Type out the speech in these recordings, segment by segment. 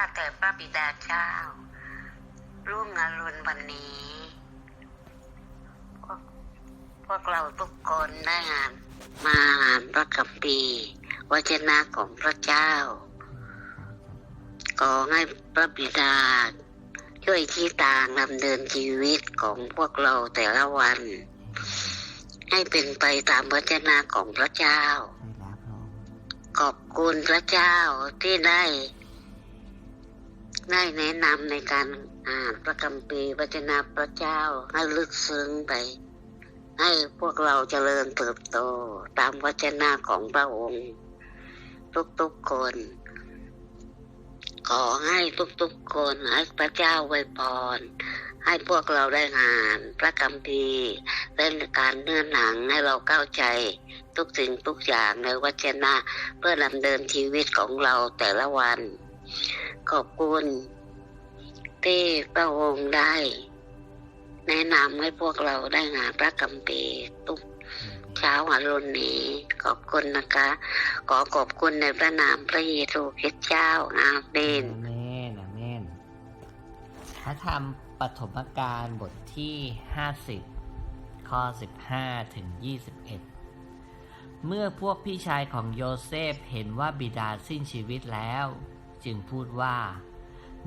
าแต่พระบิดาเจ้ารุ่งอรุณวันนี้พวกพวกเราทุกคนได้อ่านมาอ่านพระคัมภีร์วจนะของพระเจ้า ขอให้พระบิดา ช่วยชี้ทางดำเนินชีวิตของพวกเราแต่ละวัน ให้เป็นไปตามวจนะของพระเจ้าใช่แล้วพระองค์ขอบคุณพระเจ้าที่ได้ ได้แนะนำในการอ่านพระคัมภีร์วจนะพระเจ้าให้ลึกซึ้งไป ให้พวกเราเจริญเติบโตตามวจนะของพระองค์ ทุกๆคน ขอให้ทุกๆคนให้พระเจ้าไวพรให้พวกเราได้อ่าน พระคัมภีร์และการเนื้อหนังให้เราเข้าใจ ทุกสิ่งทุกอย่างในวจนะเพื่อดำเนินชีวิตของเราแต่ละวัน ขอบคุณที่พระองค์ได้ แนะนำให้พวกเราได้งานพระกัมภีร์ทุกเช้าอรุณนี้ ขอบคุณนะคะ ขอขอบคุณในพระนามพระเยซูคริสต์เจ้าอาเมนอาเมนอาเมนพระธรรมปฐมกาลบทที่ 50 ข้อ 15 ถึง 21 เมื่อพวกพี่ชายของโยเซฟเห็นว่าบิดาสิ้นชีวิตแล้ว จึงพูดว่า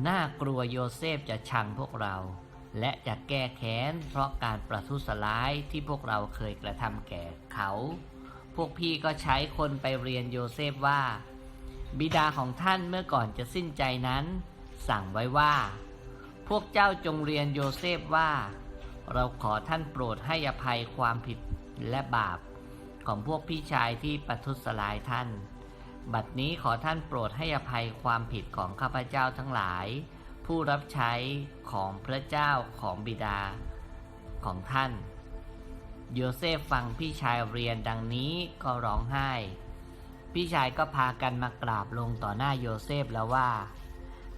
น่ากลัวโยเซฟจะชังพวกเรา และจะแก้แค้นเพราะการประทุษร้ายที่พวกเราเคยกระทำแก่เขา พวกพี่ก็ใช้คนไปเรียนโยเซฟว่า บิดาของท่านเมื่อก่อนจะสิ้นใจนั้น สั่งไว้ว่า พวกเจ้าจงเรียนโยเซฟว่า เราขอท่านโปรดให้อภัยความผิดและบาปของพวกพี่ชายที่ประทุษร้ายท่าน บัดนี้ขอท่านโปรดให้อภัยความผิดของข้าพเจ้าทั้งหลาย ผู้รับใช้ของพระเจ้าของบิดาของท่าน โยเซฟฟังพี่ชายเรียนดังนี้ก็ร้องไห้ พี่ชายก็พากันมากราบลงต่อหน้าโยเซฟแล้วว่า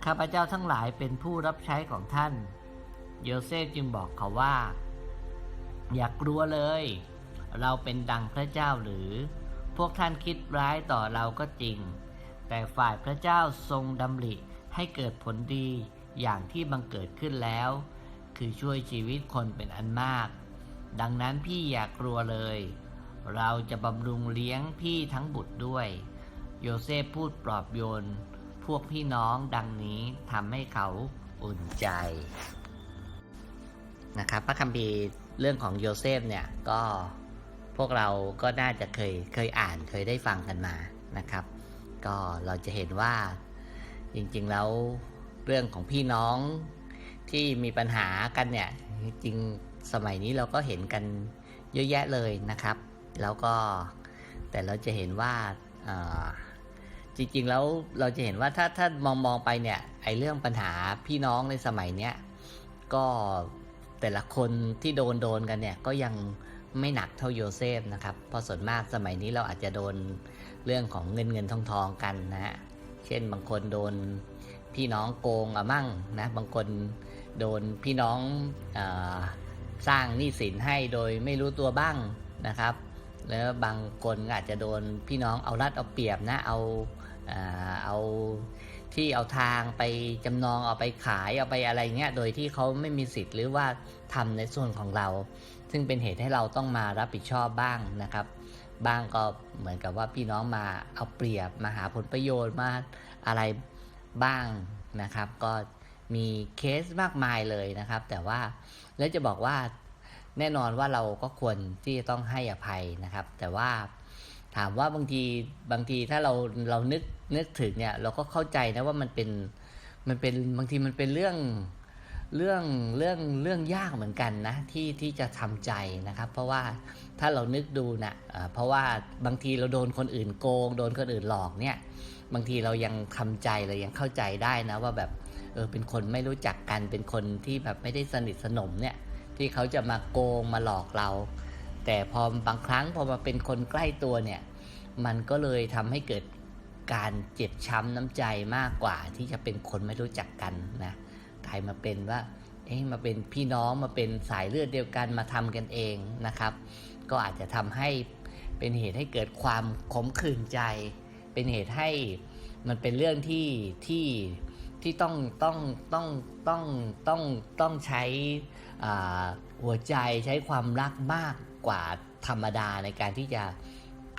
ข้าพเจ้าทั้งหลายเป็นผู้รับใช้ของท่าน โยเซฟจึงบอกเขาว่า อย่ากกลัวเลย เราเป็นดังพระเจ้าหรือ พวกท่านคิดร้ายต่อเราก็จริง แต่ฝ่ายพระเจ้าทรงดำริให้เกิดผลดีอย่างที่บังเกิดขึ้นแล้ว คือช่วยชีวิตคนเป็นอันมาก ดังนั้นพี่อย่ากกลัวเลย เราจะบำรุงเลี้ยงพี่ทั้งบุตรด้วย โยเซฟพูดปลอบโยน พวกพี่น้องดังนี้ทำให้เขาอุ่นใจนะครับพระคัมภีร์เรื่องของโยเซฟเนี่ยก็ พวกเราก็น่าจะเคยเคยอ่านเคยได้ฟังกันมานะครับ ก็เราจะเห็นว่าจริงๆแล้วเรื่องของพี่น้องที่มีปัญหากันเนี่ยจริงสมัยนี้เราก็เห็นกันเยอะแยะเลยนะครับ แล้วก็แต่เราจะเห็นว่าจริงๆแล้วเราจะเห็นว่าถ้าถ้ามองมองไปเนี่ยไอเรื่องปัญหาพี่น้องในสมัยเนี้ยก็แต่ละคนที่โดนโดนกันเนี่ยก็ยัง ไม่หนักเท่าโยเซฟนะครับเพราะส่วนมากสมัยนี้เราอาจจะโดนเรื่องของเงินเงินทองทองกันนะฮะเช่นบางคนโดนพี่น้องโกงอะมั่งนะบางคนโดนพี่น้องอสร้างหนี้สินให้โดยไม่รู้ตัวบ้างนะครับ แล้วบางคนอาจจะโดนพี่น้องเอารัดเอาเปรียบนะเอาเอาที่เอาทางไปจำนองเอาไปขายเอาไปอะไรเงี้ยโดยที่เขาไม่มีสิทธิ์หรือว่าทำในส่วนของเรา ซึ่งเป็นเหตุให้เราต้องมารับผิดชอบบ้างนะครับ บ้างก็เหมือนกับว่าพี่น้องมาเอาเปรียบมาหาผลประโยชน์มาอะไรบ้างนะครับ ก็มีเคสมากมายเลยนะครับ แต่ว่าแล้วจะบอกว่าแน่นอนว่าเราก็ควรที่จะต้องให้อภัยนะครับ แต่ว่าถามว่าบางทีบางทีถ้าเราเรานึกนึกถึงเนี่ย เราก็เข้าใจนะว่ามันเป็นมันเป็นบางทีมันเป็นเรื่อง เรื่องเรื่องเรื่องยากเหมือนกันนะที่ที่จะทำใจนะครับ เพราะว่าถ้าเรานึกดูนะอ่าเพราะว่าบางทีเราโดนคนอื่นโกง โดนคนอื่นหลอกเนี่ยบางทีเรายังทำใจเรายังเข้าใจได้นะว่าแบบเออเป็นคนไม่รู้จักกันเป็นคนที่แบบไม่ได้สนิทสนมเนี่ยที่เขาจะมาโกงมาหลอกเรา แต่พอบางครั้งพอมาเป็นคนใกล้ตัวเนี่ยมันก็เลยทำให้เกิดการเจ็บช้ำน้ำใจมากกว่าที่จะเป็นคนไม่รู้จักกันนะ กลายมาเป็นว่าเอ๊ะมาเป็นพี่น้องมาเป็นสายเลือดเดียวกันมาทำกันเองนะครับ ก็อาจจะทำให้เป็นเหตุให้เกิดความขมขื่นใจ เป็นเหตุให้มันเป็นเรื่องที่ที่ที่ต้องต้องต้องต้องต้องต้องใช้อ่าหัวใจใช้ความรักมากกว่าธรรมดาในการที่จะ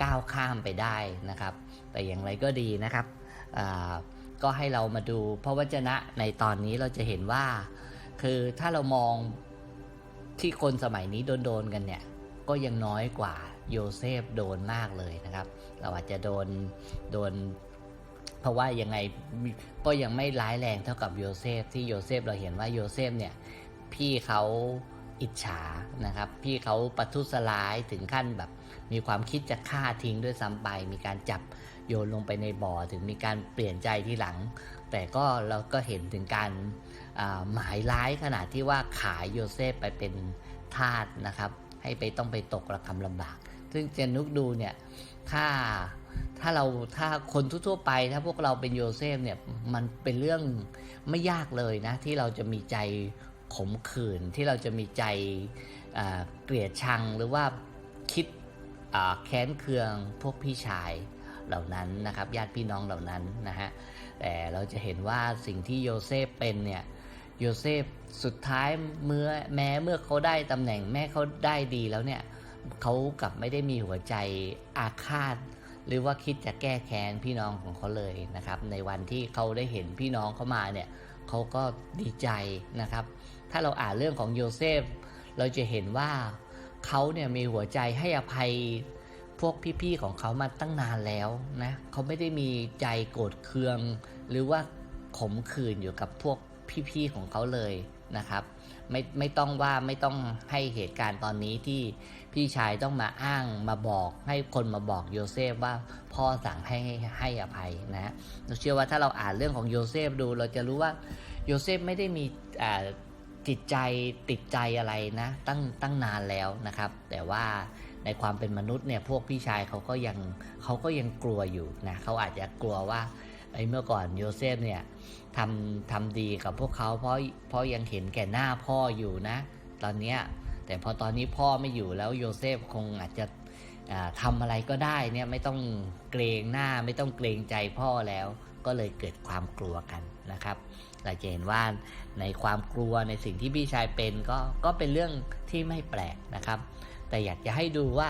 ก้าวข้ามไปได้นะครับ แต่อย่างไรก็ดีนะครับอ่า ก็ให้เรามาดูพระวจนะในตอนนี้เราจะเห็นว่า คือถ้าเรามองที่คนสมัยนี้โดนๆกันเนี่ย ก็ยังน้อยกว่าโยเซฟโดนมากเลยนะครับ เราอาจจะโดนโดน เพราะว่ายังไงก็ยังไม่ร้ายแรงเท่ากับโยเซฟที่โยเซฟเราเห็นว่าโยเซฟเนี่ยพี่เขาอิจฉานะครับ พี่เขาประทุษร้ายถึงขั้นแบบ มีความคิดจะฆ่าทิ้งด้วยซ้ำไปมีการจับ โยนลงไปในบ่อถึงมีการเปลี่ยนใจที่หลัง แต่ก็เราก็เห็นถึงการหมายร้ายขนาดที่ว่าขายโยเซฟไปเป็นทาสนะครับ ให้ไปต้องไปตกระกำลำบาก ซึ่งเจนนุกดูเนี่ยถ้าถ้าเราถ้าคนทั่วๆไปถ้าพวกเราเป็นโยเซฟเนี่ยมันเป็นเรื่องไม่ยากเลยนะ ที่เราจะมีใจขมขื่นที่เราจะมีใจเกลียดชังหรือว่าคิดแค้นเคืองพวกพี่ชาย เหล่านั้นนะครับญาติพี่น้องเหล่านั้นนะฮะแต่เราจะเห็นว่าสิ่งที่โยเซฟเป็นเนี่ยโยเซฟสุดท้ายเมื่อแม้เมื่อเขาได้ตำแหน่งแม่เขาได้ดีแล้วเนี่ยเขากลับไม่ได้มีหัวใจอาฆาต หรือว่าคิดจะแก้แค้นพี่น้องของเขาเลยนะครับ ในวันที่เขาได้เห็นพี่น้องเขามาเนี่ยเขาก็ดีใจนะครับ ถ้าเราอ่านเรื่องของโยเซฟ เราจะเห็นว่าเขาเนี่ยมีหัวใจให้อภัย พวกพี่ๆของเขามาตั้งนานแล้วนะเขาไม่ได้มีใจโกรธเคือง หรือว่าขมขื่นอยู่กับพวกพี่ๆของเขาเลยนะครับ ไม่ไม่ต้องว่าไม่ต้องให้เหตุการณ์ตอนนี้ที่พี่ชายต้องมาอ้างมาบอกให้คนมาบอกโยเซฟว่าพ่อสั่งให้ให้อภัยนะเราเชื่อว่าถ้าเราอ่านเรื่องของโยเซฟดูเราจะรู้ว่าโยเซฟไม่ได้มีจิตใจติดใจอะไรนะตั้งตั้งนานแล้วนะครับ แต่ว่า ในความเป็นมนุษย์เนี่ยพวกพี่ชายเขาก็ยังเขาก็ยังกลัวอยู่นะเขาอาจจะกลัวว่าไอ้เมื่อก่อนโยเซฟเนี่ยทำทำดีกับพวกเขาเพราะเพราะยังเห็นแก่หน้าพ่ออยู่นะ ตอนเนี้ยแต่พอตอนนี้พ่อไม่อยู่แล้วโยเซฟคงอาจจะอ่าทำอะไรก็ได้เนี่ยไม่ต้องเกรงหน้าไม่ต้องเกรงใจพ่อแล้ว ก็เลยเกิดความกลัวกันนะครับเราจะเห็นว่าในความกลัวในสิ่งที่พี่ชายเป็นก็ก็เป็นเรื่องที่ไม่แปลกนะครับ แต่อยากจะให้ดูว่า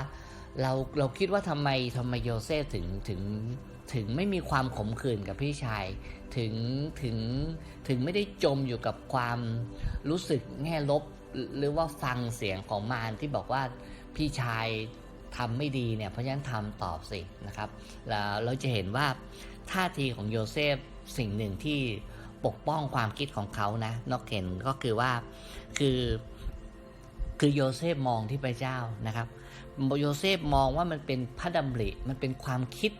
เราเราคิดว่าทำไมทำไมโยเซฟถึงถึงถึงไม่มีความขมขื่นกับพี่ชาย ถึงถึงถึงไม่ได้จมอยู่กับความรู้สึกแง่ลบ หรือว่าฟังเสียงของมารที่บอกว่าพี่ชายทำไม่ดีเนี่ยเพราะฉะนั้นทำตอบสินะครับแล้วเราจะเห็นว่าท่าทีของโยเซฟสิ่งหนึ่งที่ปกป้องความคิดของเขานะนอกเห็นก็คือว่าคือ คือโยเซฟมองที่พระเจ้านะครับโยเซฟมองว่ามันเป็นพระดำริมันเป็นความคิด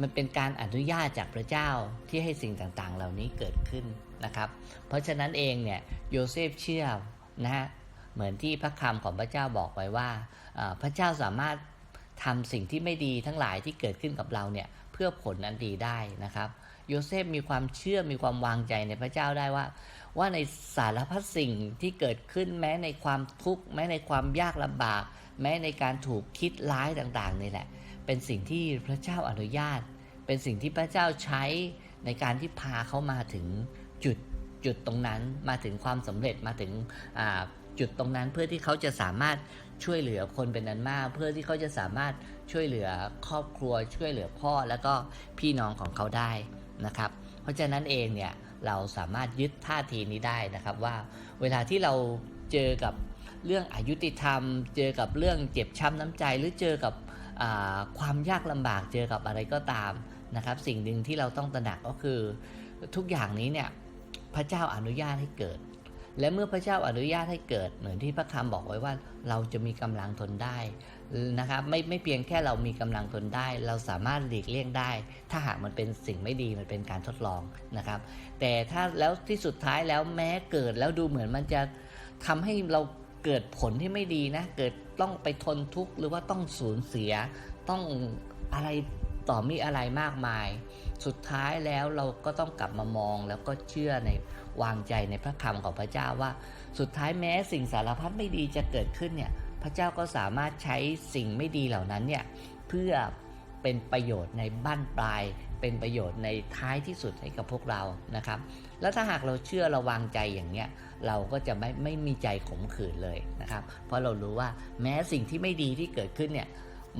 มันเป็นการอนุญาตจากพระเจ้าที่ให้สิ่งต่างๆ เหล่านี้เกิดขึ้นนะครับ เพราะฉะนั้นเองเนี่ยโยเซฟเชื่อนะฮะเหมือนที่พระคำของพระเจ้าบอกไว้ว่าพระเจ้าสามารถทำสิ่งที่ไม่ดีทั้งหลายที่เกิดขึ้นกับเราเนี่ยเพื่อผลอันดีได้นะครับ โยเซฟมีความเชื่อมีความวางใจในพระเจ้าได้ว่า ว่าในสารพัดสิ่งที่เกิดขึ้นแม้ในความทุกข์แม้ในความยากลำบาก แม้ในการถูกคิดร้ายต่างๆนี่แหละ เป็นสิ่งที่พระเจ้าอนุญาต เป็นสิ่งที่พระเจ้าใช้ในการที่พาเขามาถึงจุดจุดตรงนั้นมาถึงความสำเร็จมาถึงจุดตรงนั้นเพื่อที่เขาจะสามารถช่วยเหลือคนเป็นนั้นมาก เพื่อที่เขาจะสามารถช่วยเหลือครอบครัวช่วยเหลือพ่อแล้วก็พี่น้องของเขาได้ นะครับ เพราะฉะนั้นเองเนี่ยเราสามารถยึดท่าทีนี้ได้นะครับว่าเวลาที่เราเจอกับเรื่องอายุติธรรม เจอกับเรื่องเจ็บช้ำน้ำใจ หรือเจอกับความยากลำบากเจอกับอะไรก็ตามนะครับ สิ่งหนึ่งที่เราต้องตระหนักก็คือทุกอย่างนี้เนี่ยพระเจ้าอนุญาตให้เกิด และเมื่อพระเจ้าอนุญาตให้เกิดเหมือนที่พระคำบอกไว้ว่าเราจะมีกำลังทนได้ นะครับไม่ไม่เพียงแค่เรามีกำลังทนได้ เราสามารถหลีกเลี่ยงได้ ถ้าหากมันเป็นสิ่งไม่ดีมันเป็นการทดลองนะครับ แต่ถ้าแล้วที่สุดท้ายแล้วแม้เกิดแล้วดูเหมือนมันจะทำให้เราเกิดผลที่ไม่ดีนะ เกิดต้องไปทนทุกข์หรือว่าต้องสูญเสีย ต้องอะไรต่อมีอะไรมากมาย สุดท้ายแล้วเราก็ต้องกลับมามองแล้วก็เชื่อในวางใจในพระคำของพระเจ้าว่า สุดท้ายแม้สิ่งสารพัดไม่ดีจะเกิดขึ้นเนี่ย พระเจ้าก็สามารถใช้สิ่งไม่ดีเหล่านั้นเนี่ยเพื่อเป็นประโยชน์ในบ้านปลาย เป็นประโยชน์ในท้ายที่สุดให้กับพวกเรานะครับ แล้วถ้าหากเราเชื่อระวางใจอย่างเนี้ยเราก็จะไม่ไม่มีใจขมขื่นเลยนะครับ เพราะเรารู้ว่าแม้สิ่งที่ไม่ดีที่เกิดขึ้นเนี่ย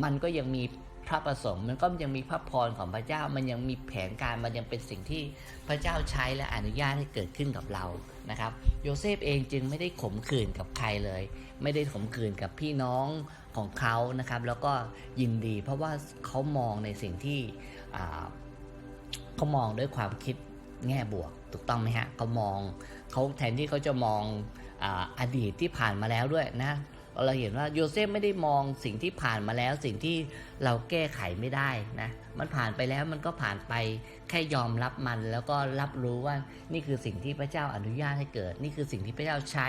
มันก็ยังมี พระประสงค์มันก็ยังมีพระพรของพระเจ้ามันยังมีแผนการมันยังเป็นสิ่งที่พระเจ้าใช้และอนุญาตให้เกิดขึ้นกับเรานะครับ โยเซฟเองจึงไม่ได้ขมขื่นกับใครเลย ไม่ได้ขมขื่นกับพี่น้องของเขานะครับ แล้วก็ยินดีเพราะว่าเขามองในสิ่งที่เขามองด้วยความคิดแง่บวกถูกต้องไหมฮะเขามองเขาแทนที่เขาจะมองออดีตที่ผ่านมาแล้วด้วยนะ เราเห็นว่าโยเซฟไม่ได้มองสิ่งที่ผ่านมาแล้ว สิ่งที่เราแก้ไขไม่ได้นะมันผ่านไปแล้วมันก็ผ่านไปแค่ยอมรับมันแล้วก็รับรู้ว่านี่คือสิ่งที่พระเจ้าอนุญาตให้เกิด นี่คือสิ่งที่พระเจ้าใช้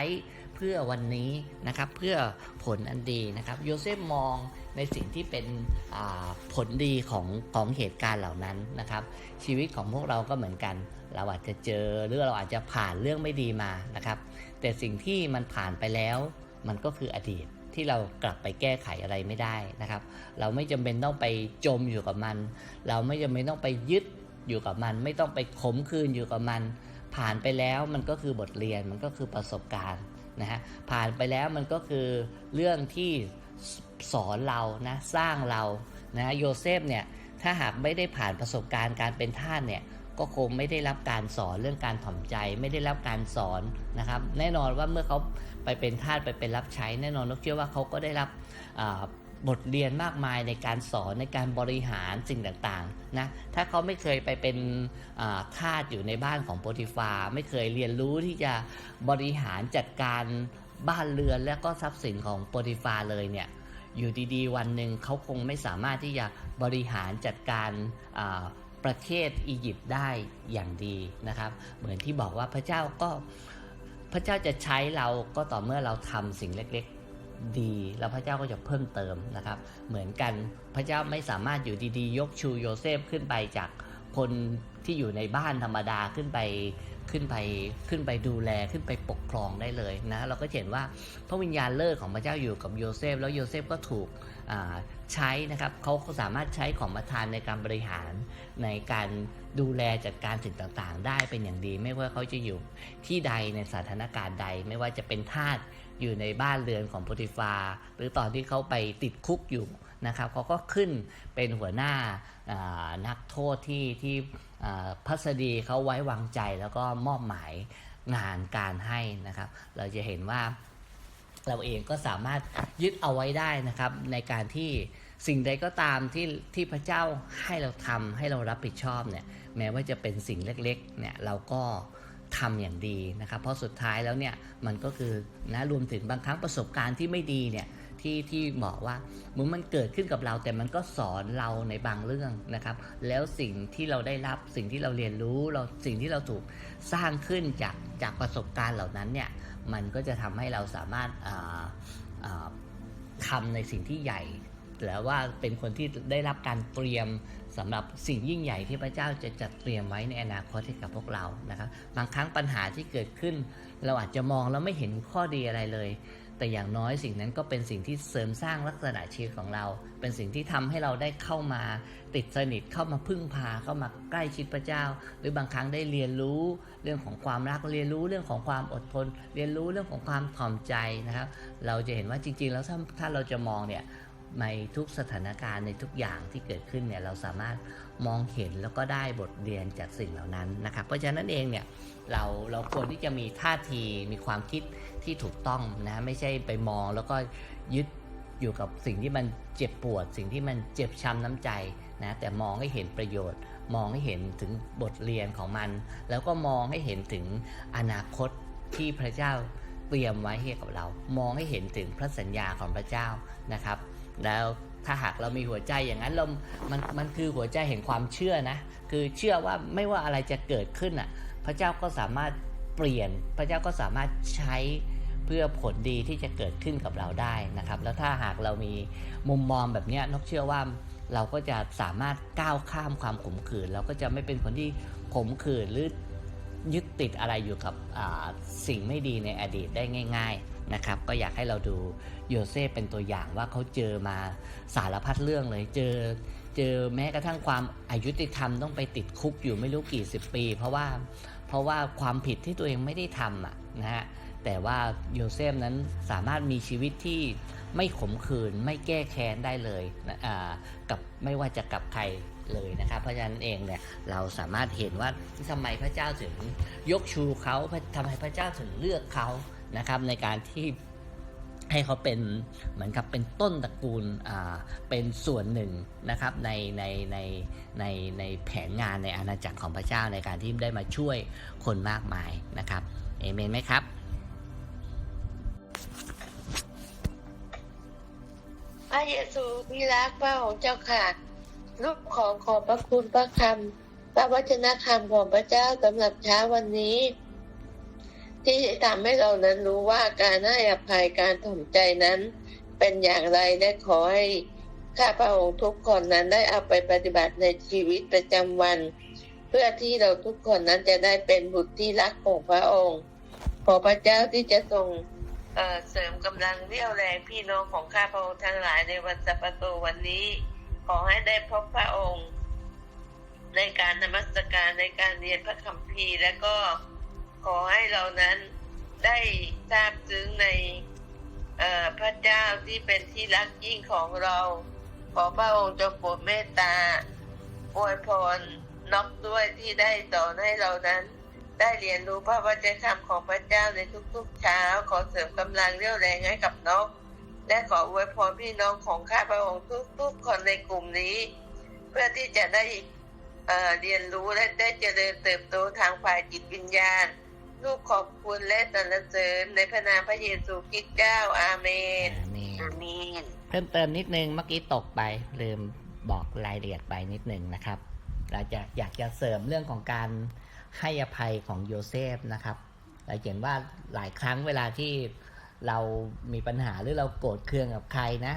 เพื่อวันนี้นะครับ เพื่อผลอันดีนะครับ โยเซฟมองในสิ่งที่เป็นผลดีของของเหตุการณ์เหล่านั้นนะครับ ชีวิตของพวกเราก็เหมือนกัน เราอาจจะเจอหรือเราอาจจะผ่านเรื่องไม่ดีมานะครับ แต่สิ่งที่มันผ่านไปแล้ว มันก็คืออดีตที่เรากลับไปแก้ไขอะไรไม่ได้นะครับ เราไม่จำเป็นต้องไปจมอยู่กับมัน เราไม่จำเป็นต้องไปยึดอยู่กับมัน ไม่ต้องไปขมคืนอยู่กับมัน ผ่านไปแล้วมันก็คือบทเรียนมันก็คือประสบการณ์นะฮะผ่านไปแล้วมันก็คือเรื่องที่สอนเรานะสร้างเรานะโยเซฟเนี่ยถ้าหากไม่ได้ผ่านประสบการณ์การเป็นท่าสเนี่ยก็คงไม่ได้รับการสอนเรื่องการถ่อมใจ ไม่ได้รับการสอนนะครับ แน่นอนว่าเมื่อเขา ไปเป็นทาสไปเป็นรับใช้แน่นอนนกเชื่อว่าเขาก็ได้รับบทเรียนมากมายในการสอนในการบริหารสิ่งต่างๆนะถ้าเขาไม่เคยไปเป็นทาสอยู่ในบ้านของโปรติฟาไม่เคยเรียนรู้ที่จะบริหารจัดการบ้านเรือนและก็ทรัพย์สินของโปรติฟาเลยเนี่ยอยู่ดีๆ วันหนึ่งเขาคงไม่สามารถที่จะบริหารจัดการประเทศอียิปต์ได้อย่างดีนะครับ เหมือนที่บอกว่าพระเจ้าก็ พระเจ้าจะใช้เราก็ต่อเมื่อเราทำสิ่งเล็กๆ ดี แล้วพระเจ้าก็จะเพิ่มเติมนะครับ เหมือนกันพระเจ้าไม่สามารถอยู่ดีๆ ยกชูโยเซฟขึ้นไปจากคนที่อยู่ในบ้านธรรมดาขึ้นไปขึ้นไปขึ้นไปดูแลขึ้นไปปกครองได้เลยนะ เราก็เห็นว่าพระวิญญาณเลิศของพระเจ้าอยู่กับโยเซฟแล้วโยเซฟก็ถูก ใช้นะครับเขาสามารถใช้ของประทานในการบริหารในการดูแลจัดการสิ่งต่างๆ ได้เป็นอย่างดี ไม่ว่าเขาจะอยู่ที่ใดในสถานการณ์ใด ไม่ว่าจะเป็นทาสอยู่ในบ้านเรือนของโพธิฟา หรือตอนที่เขาไปติดคุกอยู่นะครับเขาก็ขึ้นเป็นหัวหน้านักโทษที่ที่พัสดีเขาไว้วางใจแล้วก็มอบหมายงานการให้นะครับ เราจะเห็นว่า เราเองก็สามารถยึดเอาไว้ได้นะครับ ในการที่สิ่งใดก็ตามที่ที่พระเจ้าให้เราทำให้เรารับผิดชอบเนี่ยแม้ว่าจะเป็นสิ่งเล็กๆเนี่ยเราก็ทำอย่างดีนะครับ เพราะสุดท้ายแล้วเนี่ยมันก็คือนะรวมถึงบางครั้งประสบการณ์ที่ไม่ดีเนี่ย ที่ที่บอกว่าเหมือนมันเกิดขึ้นกับเรา แต่มันก็สอนเราในบางเรื่องนะครับ แล้วสิ่งที่เราได้รับสิ่งที่เราเรียนรู้เราสิ่งที่เราถูกสร้างขึ้นจากจากประสบการณ์เหล่านั้นเนี่ยมันก็จะทำให้เราสามารถอ่าอ่าทำในสิ่งที่ใหญ่แล้วว่าเป็นคนที่ได้รับการเตรียมสำหรับสิ่งยิ่งใหญ่ที่พระเจ้าจะจัดเตรียมไว้ในอนาคตให้กับพวกเรานะครับ บางครั้งปัญหาที่เกิดขึ้น เราอาจจะมองแล้วไม่เห็นข้อดีอะไรเลย แต่อย่างน้อยสิ่งนั้นก็เป็นสิ่งที่เสริมสร้างลักษณะชีวิตของเรา เป็นสิ่งที่ทำให้เราได้เข้ามาติดสนิทเข้ามาพึ่งพาเข้ามาใกล้ชิดพระเจ้า หรือบางครั้งได้เรียนรู้เรื่องของความรักเรียนรู้เรื่องของความอดทน เรียนรู้เรื่องของความถ่อมใจนะครับ เราจะเห็นว่าจริง ๆ แล้วถ้าถ้าเราจะมองเนี่ยในทุกสถานการณ์ในทุกอย่างที่เกิดขึ้นเนี่ยเราสามารถมองเห็นแล้วก็ได้บทเรียนจากสิ่งเหล่านั้นนะครับ เพราะฉะนั้นเองเนี่ยเราเราควรที่จะมีท่าทีมีความคิด ที่ถูกต้องนะไม่ใช่ไปมองแล้วก็ยึดอยู่กับสิ่งที่มันเจ็บปวด สิ่งที่มันเจ็บช้ำน้ำใจนะแต่มองให้เห็นประโยชน์ มองให้เห็นถึงบทเรียนของมัน แล้วก็มองให้เห็นถึงอนาคตที่พระเจ้าเตรียมไว้ให้กับเรา มองให้เห็นถึงพระสัญญาของพระเจ้านะครับ แล้วถ้าหากเรามีหัวใจอย่างนั้นเรามันมันคือหัวใจแห่งความเชื่อนะ คือเชื่อว่าไม่ว่าอะไรจะเกิดขึ้นอะ พระเจ้าก็สามารถเปลี่ยน พระเจ้าก็สามารถใช้ เพื่อผลดีที่จะเกิดขึ้นกับเราได้นะครับ แล้วถ้าหากเรามีมุมมองแบบนี้นกเชื่อว่าเราก็จะสามารถก้าวข้ามความขมขื่นเราก็จะไม่เป็นคนที่ขมขื่นหรือยึดติดอะไรอยู่กับสิ่งไม่ดีในอดีตได้ง่าย ๆนะครับ ก็อยากให้เราดูโยเซฟเป็นตัวอย่างว่าเขาเจอมาสารพัดเรื่องเลยเจอเจอแม้กระทั่งความอายุติธรรมต้องไปติดคุกอยู่ไม่รู้กี่สิบปี เพราะว่าเพราะว่าความผิดที่ตัวเองไม่ได้ทำอะนะฮะ แต่ว่าโยเซฟนั้นสามารถมีชีวิตที่ไม่ขมขื่นไม่แก้แค้นได้เลยนะกับไม่ว่าจะกับใครเลยนะครับเพราะฉะนั้นเองเนี่ยเราสามารถเห็นว่าทำไมพระเจ้าถึงยกชูเขาทำไมพระเจ้าถึงเลือกเขานะครับในการที่ให้เขาเป็นเหมือนกับเป็นต้นตระกูลอ่าเป็นส่วนหนึ่งนะครับในในในในในแผนงานในอาณาจักรของพระเจ้าในการที่ได้มาช่วยคนมากมายนะครับเอเมนไหมครับ ระเยซูที่รักพระของเจ้าค่ะลูกของขอบพระคุณพระคำพระวจนะคำของพระเจ้าสำหรับเช้าวันนี้ ที่ทำให้เรานั้นรู้ว่าการให้อภัยการถ่อมใจนั้น เป็นอย่างไรและขอให้ข้าพระองค์ทุกคนนั้นได้เอาไปปฏิบัติในชีวิตประจำวัน เพื่อที่เราทุกคนนั้นจะได้เป็นบุตรที่รักของพระองค์ ขอพระเจ้าที่จะทรง เเสริมกำลังเรี่ยวแรงพี่น้องของข้าพระองค์ทั้งหลายในวันสัปโตวันนี้ ขอให้ได้พบพระองค์ ในการนมัสการในการเรียนพระคัมภีร์และก็ขอให้เรานั้นได้ทราบซึ้งในพระเจ้าที่เป็นที่รักยิ่งของเรา ขอพระองค์จงโปรดเมตตาอวยพรนอกด้วยที่ได้สอนให้เรานั้น ได้เรียนรู้พระวจนะของพระเจ้าในทุกๆเช้า ขอเสริมกำลังเรี่ยวแรงให้กับนก และขออวยพรพี่น้องของข้าพระองค์ทุกๆคนในกลุ่มนี้ เพื่อที่จะได้เอ่อเรียนรู้และได้เจริญเติบโตทางฝ่ายจิตวิญญาณ ลูกขอบคุณและสรรเสริญในพระนามพระเยซูคริสต์เจ้าอาเมนอาเมนอาเมนเพิ่มเติมนิดนึงเมื่อกี้ตกไปลืมบอกรายละเอียดไปนิดนึงนะครับ เราจะอยากจะเสริมเรื่องของการ ให้อภัยของโยเซฟนะครับเราเห็นว่าหลายครั้งเวลาที่เรามีปัญหาหรือเราโกรธเคืองกับใครนะ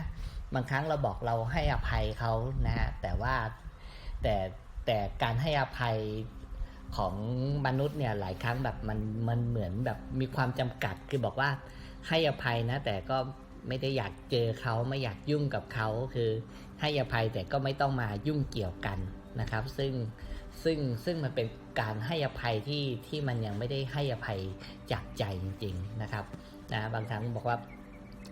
บางครั้งเราบอกเราให้อภัยเขานะฮะแต่ว่าแต่แต่การให้อภัยของมนุษย์เนี่ยหลายครั้งแบบมันมันเหมือนแบบมีความจำกัดคือบอกว่าให้อภัยนะ แต่ก็ไม่ได้อยากเจอเขาไม่อยากยุ่งกับเขาคือให้อภัยแต่ก็ไม่ต้องมายุ่งเกี่ยวกันนะครับ ซึ่ง ซึ่งซึ่งมันเป็นการให้อภัยที่ที่มันยังไม่ได้ให้อภัยจากใจจริง ๆนะครับนะบางครั้งบอกว่า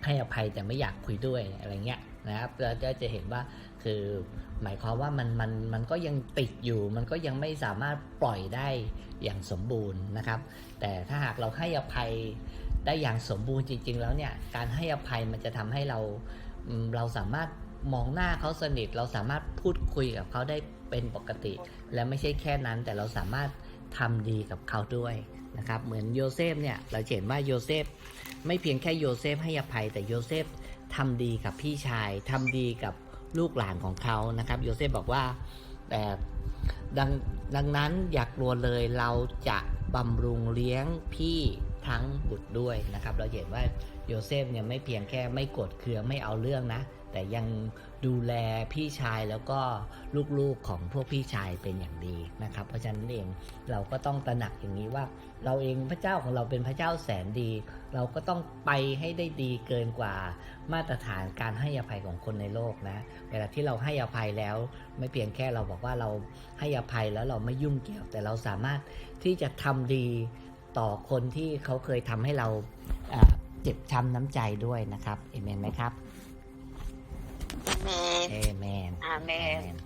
ให้อภัยแต่ไม่อยากคุยด้วยอะไรเงี้ยนะครับเราจะจะเห็นว่าคือหมายความว่ามันมันมันก็ยังติดอยู่ มันก็ยังไม่สามารถปล่อยได้อย่างสมบูรณ์นะครับ แต่ถ้าหากเราให้อภัยได้อย่างสมบูรณ์จริง ๆ แล้วเนี่ยการให้อภัยมันจะทำให้เราเราสามารถมองหน้าเขาสนิท เราสามารถพูดคุยกับเขาได้ เป็นปกติ และไม่ใช่แค่นั้นแต่เราสามารถทำดีกับเขาด้วยนะครับเหมือนโยเซฟเนี่ยเราเห็นว่าโยเซฟไม่เพียงแค่โยเซฟให้อภัย แต่โยเซฟทำดีกับพี่ชายทำดีกับลูกหลานของเขานะครับโยเซฟบอกว่าแต่ดังดังนั้นอย่ากลัวเลยเราจะบำรุงเลี้ยงพี่ทั้งบุตรด้วยนะครับ เราเห็นว่า โยเซฟเนี่ยไม่เพียงแค่ไม่กดเคืองไม่เอาเรื่องนะ แต่ยังดูแลพี่ชายแล้วก็ลูกๆของพวกพี่ชายเป็นอย่างดีนะครับ เพราะฉะนั้นเองเราก็ต้องตระหนักอย่างนี้ว่า เราเองพระเจ้าของเราเป็นพระเจ้าแสนดี เราก็ต้องไปให้ได้ดีเกินกว่ามาตรฐานการให้อภัยของคนในโลกนะเวลาที่เราให้อภัยแล้ว ไม่เพียงแค่เราบอกว่าเราให้อภัยแล้วเราไม่ยุ่งเกี่ยว แต่เราสามารถที่จะทำดีต่อคนที่เขาเคยทำให้เราอ่า เจ็บช้ำน้ำใจด้วยนะครับเอเมนไหมครับอาเมนเอเมน อาเมน Amen